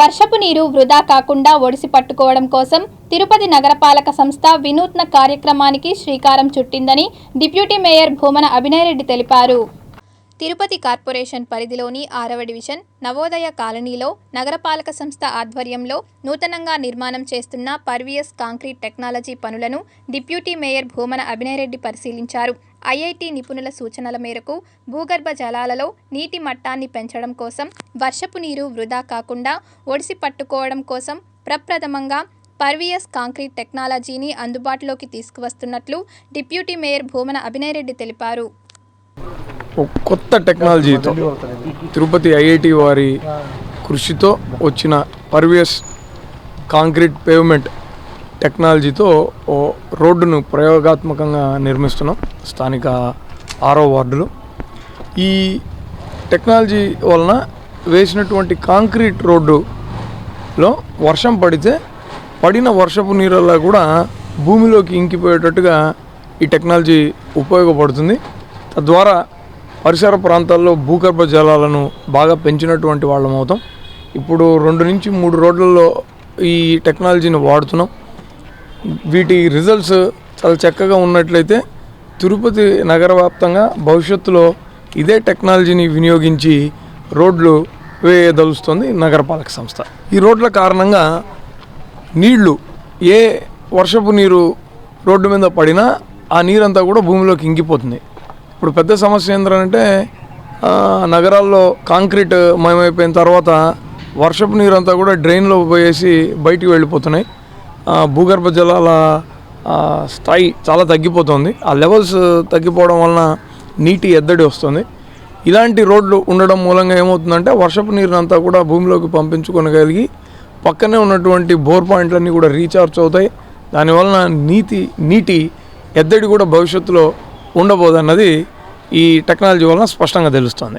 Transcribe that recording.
వర్షపు నీరు వృధా కాకుండా ఒడిసి పట్టుకోవడం కోసం తిరుపతి నగరపాలక సంస్థ వినూత్న కార్యక్రమానికి శ్రీకారం చుట్టిందని డిప్యూటీ మేయర్ భూమన అభినయ్ రెడ్డి తెలిపారు. తిరుపతి కార్పొరేషన్ పరిధిలోని ఆరవ డివిజన్ నవోదయ కాలనీలో నగరపాలక సంస్థ ఆధ్వర్యంలో నూతనంగా నిర్మాణం చేస్తున్న పర్వియస్ కాంక్రీట్ టెక్నాలజీ పనులను డిప్యూటీ మేయర్ భూమన అభినయ్ రెడ్డి పరిశీలించారు. ఐఐటి నిపుణుల సూచనల మేరకు భూగర్భ జలాలలో నీటి మట్టాన్ని పెంచడం కోసం వర్షపు నీరు వృధా కాకుండా ఒడిసి పట్టుకోవడం కోసం ప్రప్రథమంగా పర్వియస్ కాంక్రీట్ టెక్నాలజీని అందుబాటులోకి తీసుకువస్తున్నట్లు డిప్యూటీ మేయర్ భూమన అభినయ్ రెడ్డి తెలిపారు. కొత్త టెక్నాలజీతో తిరుపతి ఐఐటి వారి కృషితో వచ్చిన పర్వియస్ కాంక్రీట్ పేవ్మెంట్ టెక్నాలజీతో ఓ రోడ్డును ప్రయోగాత్మకంగా నిర్మిస్తున్నాం స్థానిక ఆరో వార్డులో. ఈ టెక్నాలజీ వలన వేసినటువంటి కాంక్రీట్ రోడ్డులో వర్షం పడితే పడిన వర్షపు నీళ్ళల్లో కూడా భూమిలోకి ఇంకిపోయేటట్టుగా ఈ టెక్నాలజీ ఉపయోగపడుతుంది. తద్వారా పరిసర ప్రాంతాల్లో భూగర్భ జలాలను బాగా పెంచినటువంటి వాళ్ళం అవుతాం. ఇప్పుడు రెండు నుంచి మూడు రోడ్లలో ఈ టెక్నాలజీని వాడుతున్నాం. వీటి రిజల్ట్స్ చాలా చక్కగా ఉన్నట్లయితే తిరుపతి నగర వ్యాప్తంగా భవిష్యత్తులో ఇదే టెక్నాలజీని వినియోగించి రోడ్లు వేయదలుస్తుంది నగరపాలక సంస్థ. ఈ రోడ్ల కారణంగా నీళ్ళు ఏ వర్షపు నీరు రోడ్డు మీద పడినా ఆ నీరంతా కూడా భూమిలోకి ఇంకిపోతుంది. ఇప్పుడు పెద్ద సమస్య ఏంటంటే నగరాల్లో కాంక్రీట్ మయమైపోయిన తర్వాత వర్షపు నీరు అంతా కూడా డ్రైన్లో పోయేసి బయటికి వెళ్ళిపోతున్నాయి. భూగర్భ జలాల స్థాయి చాలా తగ్గిపోతుంది. ఆ లెవెల్స్ తగ్గిపోవడం వలన నీటి ఎద్దడి వస్తుంది. ఇలాంటి రోడ్లు ఉండడం మూలంగా ఏమవుతుందంటే వర్షపు నీరునంతా కూడా భూమిలోకి పంపించుకొనగలిగి పక్కనే ఉన్నటువంటి బోర్ పాయింట్లన్నీ కూడా రీఛార్జ్ అవుతాయి. దానివలన నీటి నీటి ఎద్దడి కూడా భవిష్యత్తులో ఉండబోదన్నది ఈ టెక్నాలజీ వలన స్పష్టంగా తెలుస్తుంది.